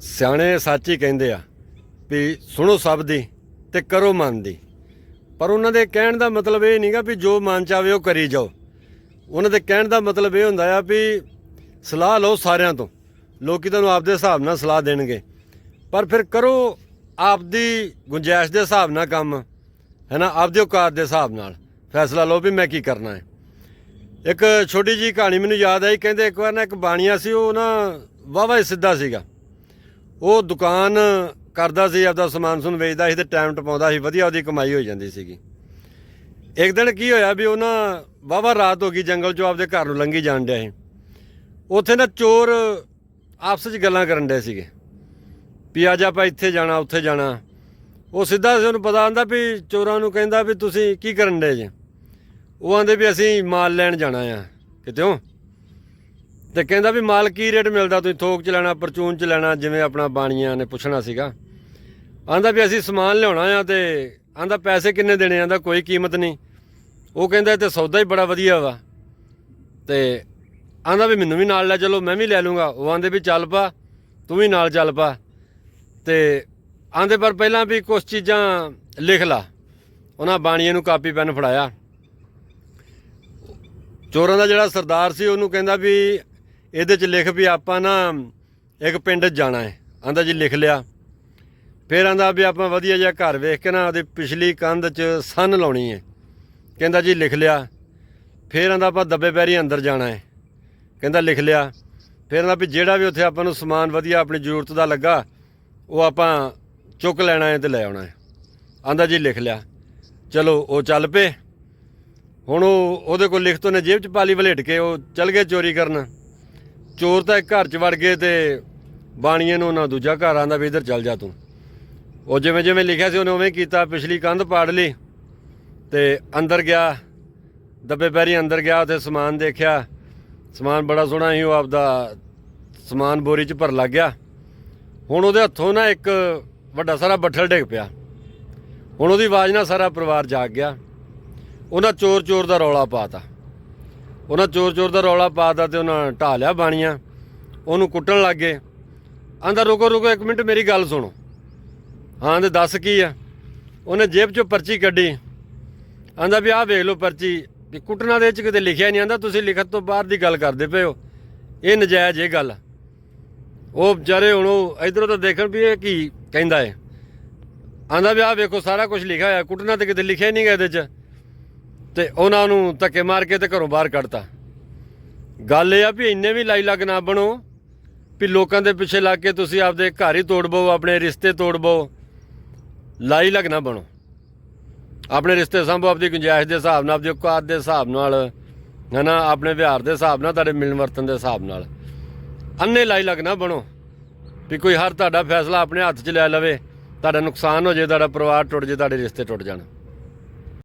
ਸਿਆਣੇ ਸੱਚ ਹੀ ਕਹਿੰਦੇ ਆ ਵੀ ਸੁਣੋ ਸਭ ਦੀ ਤੇ ਕਰੋ ਮਨ ਦੀ। ਪਰ ਉਹਨਾਂ ਦੇ ਕਹਿਣ ਦਾ ਮਤਲਬ ਇਹ ਨਹੀਂਗਾ ਵੀ ਜੋ ਮਨ ਚਾਵੇ ਉਹ ਕਰੀ ਜਾਓ। ਉਹਨਾਂ ਦੇ ਕਹਿਣ ਦਾ ਮਤਲਬ ਇਹ ਹੁੰਦਾ ਆ ਵੀ ਸਲਾਹ ਲਓ ਸਾਰਿਆਂ ਤੋਂ। ਲੋਕੀ ਤੁਹਾਨੂੰ ਆਪਦੇ ਹਿਸਾਬ ਨਾਲ ਸਲਾਹ ਦੇਣਗੇ। ਪਰ ਫਿਰ ਕਰੋ ਆਪਦੀ ਗੁੰਜਾਇਸ਼ ਦੇ ਹਿਸਾਬ ਨਾਲ ਕੰਮ ਹੈ ਨਾ ਆਪਦੇ ਔਕਾਤ ਦੇ ਹਿਸਾਬ ਨਾਲ। ਫੈਸਲਾ ਲਓ ਵੀ ਮੈਂ ਕੀ ਕਰਨਾ ਹੈ। ਇੱਕ ਛੋਟੀ ਜੀ ਕਹਾਣੀ ਮੈਨੂੰ ਯਾਦ ਆਈ, ਕਹਿੰਦੇ ਇੱਕ ਵਾਰ ਨਾ ਇੱਕ ਬਾਣੀਆ ਸੀ, ਉਹ ਨਾ ਵਾਵਾ ਹੀ ਸਿੱਧਾ ਸੀਗਾ। ਉਹ ਦੁਕਾਨ ਕਰਦਾ ਸੀ, ਆਪਦਾ ਸਮਾਨ ਸੁਣ ਵੇਚਦਾ ਸੀ ਤੇ ਟਾਈਮ ਟਪਾਉਂਦਾ ਸੀ, ਵਧੀਆ ਉਹਦੀ ਕਮਾਈ ਹੋ ਜਾਂਦੀ ਸੀਗੀ। ਇੱਕ ਦਿਨ ਕੀ ਹੋਇਆ ਵੀ ਉਹ ਨਾ ਵਾਵਾ ਰਾਤ ਹੋ ਗਈ, ਜੰਗਲ ਚੋਂ ਆਪਦੇ ਘਰ ਨੂੰ ਲੰਘੀ ਜਾਣ ਡਿਆ ਸੀ। ਉੱਥੇ ਨਾ ਚੋਰ ਆਪਸ ਵਿੱਚ ਗੱਲਾਂ ਕਰਨ ਡਏ ਸੀਗੇ, ਵੀ ਅੱਜ ਆਪਾਂ ਇੱਥੇ ਜਾਣਾ, ਉੱਥੇ ਜਾਣਾ। ਉਹ ਸਿੱਧਾ ਸੀ, ਉਹਨੂੰ ਪਤਾ ਆਂਦਾ ਵੀ ਚੋਰਾਂ ਨੂੰ ਕਹਿੰਦਾ ਵੀ ਤੁਸੀਂ ਕੀ ਕਰਨ ਡਏ ਜੇ? ਉਹ ਆਂਦੇ ਵੀ ਅਸੀਂ ਮਾਲ ਲੈਣ ਜਾਣਾ ਆ ਕਿਤੇੋਂ ਤੇ ਕਹਿੰਦਾ ਵੀ ਮਾਲ ਕੀ ਰੇਟ ਮਿਲਦਾ ਤੁਸੀਂ ਥੋਕ ਚ ਲੈਣਾ, ਪਰਚੂਨ ਚ ਲੈਣਾ, ਜਿਵੇਂ ਆਪਣਾ ਬਾਣੀਆਂ ਨੇ ਪੁੱਛਣਾ ਸੀਗਾ। ਆਂਦਾ ਵੀ ਅਸੀਂ ਸਮਾਨ ਲਿਆਉਣਾ ਆ ਤੇ ਆਂਦਾ ਪੈਸੇ ਕਿੰਨੇ ਦੇਣੇ? ਆਂਦਾ ਕੋਈ ਕੀਮਤ ਨਹੀਂ। ਉਹ ਕਹਿੰਦਾ ਇਹ ਤੇ ਸੌਦਾ ਹੀ ਬੜਾ ਵਧੀਆ ਵਾ। ਤੇ ਆਂਦਾ ਵੀ ਮੈਨੂੰ ਵੀ ਨਾਲ ਲੈ ਚਲੋ, ਮੈਂ ਵੀ ਲੈ ਲੂੰਗਾ। ਉਹ ਆਂਦੇ ਵੀ ਚੱਲ ਪਾ, ਤੂੰ ਵੀ ਨਾਲ ਚੱਲ ਪਾ। ਤੇ ਆਂਦੇ ਪਰ ਪਹਿਲਾਂ ਵੀ ਕੁਝ ਚੀਜ਼ਾਂ ਲਿਖ ਲਾ। ਉਹਨਾਂ ਬਾਣੀਆਂ ਨੂੰ ਕਾਪੀ ਪੈਨ ਫੜਾਇਆ। ਚੋਰਾਂ ਦਾ ਜਿਹੜਾ ਸਰਦਾਰ ਸੀ, ਉਹਨੂੰ ਕਹਿੰਦਾ ਵੀ ਇਹਦੇ 'ਚ ਲਿਖ ਵੀ ਆਪਾਂ ਨਾ ਇੱਕ ਪਿੰਡ 'ਚ ਜਾਣਾ ਹੈ। ਆਂਦਾ ਜੀ ਲਿਖ ਲਿਆ। ਫਿਰ ਆਂਦਾ ਵੀ ਆਪਾਂ ਵਧੀਆ ਜਿਹਾ ਘਰ ਵੇਖ ਕੇ ਨਾ ਉਹਦੀ ਪਿਛਲੀ ਕੰਧ 'ਚ ਸੰਨ ਲਾਉਣੀ ਹੈ। ਕਹਿੰਦਾ ਜੀ ਲਿਖ ਲਿਆ। ਫਿਰ ਆਂਦਾ ਆਪਾਂ ਦੱਬੇ ਪੈਰੀ ਅੰਦਰ ਜਾਣਾ ਹੈ। ਕਹਿੰਦਾ ਲਿਖ ਲਿਆ। ਫਿਰ ਆਂਦਾ ਵੀ ਜਿਹੜਾ ਵੀ ਉੱਥੇ ਆਪਾਂ ਨੂੰ ਸਮਾਨ ਵਧੀਆ ਆਪਣੀ ਜ਼ਰੂਰਤ ਦਾ ਲੱਗਾ, ਉਹ ਆਪਾਂ ਚੁੱਕ ਲੈਣਾ ਹੈ ਤੇ ਲੈ ਆਉਣਾ ਹੈ। ਆਂਦਾ ਜੀ ਲਿਖ ਲਿਆ। ਚਲੋ ਉਹ ਚੱਲ ਪਏ। ਹੁਣ ਉਹ ਉਹਦੇ ਕੋਲ ਲਿਖਤ ਉਹਨੇ ਜੇਬ 'ਚ ਪਾਲੀ ਵਲੇਟ ਕੇ ਉਹ ਚੱਲ ਗਏ ਚੋਰੀ ਕਰਨ। ਚੋਰ ਤਾਂ ਇੱਕ ਘਰ 'ਚ ਵੜ ਗਏ ਤੇ ਬਾਣੀਏ ਨੂੰ ਉਹਨਾਂ ਦੂਜਾ ਘਰ ਆਂਦਾ ਵੀ ਇੱਧਰ ਚੱਲ ਜਾ ਤੂੰ। ਉਹ ਜਿਵੇਂ ਜਿਵੇਂ ਲਿਖਿਆ ਸੀ ਉਹਨੇ ਉਵੇਂ ਕੀਤਾ, ਪਿਛਲੀ ਕੰਧ ਪਾੜ ਲਈ ਤੇ ਅੰਦਰ ਗਿਆ, ਦੱਬੇ ਪੈਰੀ ਅੰਦਰ ਗਿਆ, ਉੱਥੇ ਸਮਾਨ ਦੇਖਿਆ। ਸਮਾਨ ਬੜਾ ਸੋਹਣਾ ਸੀ, ਉਹ ਆਪਦਾ ਸਮਾਨ ਬੋਰੀ 'ਚ ਭਰ ਲੱਗ ਗਿਆ। ਹੁਣ ਉਹਦੇ ਹੱਥੋਂ ਨਾ ਇੱਕ ਵੱਡਾ ਸਾਰਾ ਬੱਠਲ ਡਿੱਗ ਪਿਆ। ਹੁਣ ਉਹਦੀ ਆਵਾਜ਼ ਨਾਲ ਸਾਰਾ ਪਰਿਵਾਰ ਜਾਗ ਗਿਆ। ਉਹਨਾਂ ਚੋਰ ਚੋਰ ਦਾ ਰੌਲਾ ਪਾਤਾ। ਉਹਨਾਂ ਚੋਰ ਚੋਰ ਦਾ ਰੌਲਾ ਪਾਤਾ ਤੇ ਉਹਨਾਂ ਢਾ ਲਿਆ ਬਾਣੀਆਂ। ਉਹਨੂੰ ਕੁੱਟਣ ਲੱਗ ਗਏ। ਆਂਦਾ ਰੁਕੋ ਰੁਕੋ, ਇੱਕ ਮਿੰਟ, ਮੇਰੀ ਗੱਲ ਸੁਣੋ। ਹਾਂ, ਤੇ ਦੱਸ ਕੀ ਆ? ਉਹਨੇ ਜੇਬ ਚੋਂ ਪਰਚੀ ਕੱਢੀ। ਆਂਦਾ ਵੀ ਆਹ ਵੇਖ ਲਓ ਪਰਚੀ, ਵੀ ਕੁੱਟਣਾ ਦੇ ਵਿੱਚ ਕਿਤੇ ਲਿਖਿਆ ਨਹੀਂ। ਆਂਦਾ ਤੁਸੀਂ ਲਿਖਤ ਤੋਂ ਬਾਹਰ ਦੀ ਗੱਲ ਕਰਦੇ ਪਏ ਹੋ। ਇਹ ਨਜਾਇਜ਼ ਇਹ ਗੱਲ ਉਹ ਵਿਚਾਰੇ ਹੁਣ ਉਹ ਇਧਰੋਂ ਤਾਂ ਦੇਖਣ ਵੀ ਇਹ ਕੀ ਕਹਿੰਦਾ ਹੈ ਆਂਦਾ ਵੀ ਆਹ ਵੇਖੋ, ਸਾਰਾ ਕੁਝ ਲਿਖਿਆ ਹੋਇਆ। ਕੁੱਟਣਾ ਤੇ ਕਿਤੇ ਲਿਖਿਆ ਨਹੀਂ ਗਾ ਇਹਦੇ 'ਚ। ਤੇ ਉਹਨਾਂ ਨੂੰ ਧੱਕੇ ਮਾਰ ਕੇ ਤੇ ਘਰੋਂ ਬਾਹਰ ਕੱਢਤਾ। ਗੱਲ ਇਹ ਆ ਵੀ ਇੰਨੇ ਵੀ ਲਾਈ ਲੱਗ ਨਾ ਬਣੋ ਵੀ ਲੋਕਾਂ ਦੇ ਪਿੱਛੇ ਲੱਗ ਕੇ ਤੁਸੀਂ ਆਪਦੇ ਘਰ ਹੀ ਤੋੜ ਬੋ ਆਪਣੇ ਰਿਸ਼ਤੇ ਤੋੜ ਬੋ ਲਾਈ ਲੱਗ ਨਾ ਬਣੋ। ਆਪਣੇ ਰਿਸ਼ਤੇ ਸੰਭੋ, ਆਪਦੀ ਗੁੰਜਾਇਸ਼ ਦੇ ਹਿਸਾਬ ਨਾਲ, ਆਪਦੀ ਔਕਾਤ ਦੇ ਹਿਸਾਬ ਨਾਲ, ਹਨਾ, ਆਪਣੇ ਵਿਹਾਰ ਦੇ ਹਿਸਾਬ ਨਾਲ, ਤੁਹਾਡੇ ਮਿਲਣ ਵਰਤਨ ਦੇ ਹਿਸਾਬ ਨਾਲ। ਅੰਨੇ ਲਾਈ ਲੱਗ ਨਾ ਬਣੋ ਵੀ ਕੋਈ ਹਰ ਤੁਹਾਡਾ ਫੈਸਲਾ ਆਪਣੇ ਹੱਥ 'ਚ ਲੈ ਲਵੇ, ਤੁਹਾਡਾ ਨੁਕਸਾਨ ਹੋ ਜੇ, ਤੁਹਾਡਾ ਪਰਿਵਾਰ ਟੁੱਟ ਜੇ, ਤੁਹਾਡੇ ਰਿਸ਼ਤੇ ਟੁੱਟ ਜਾਣ।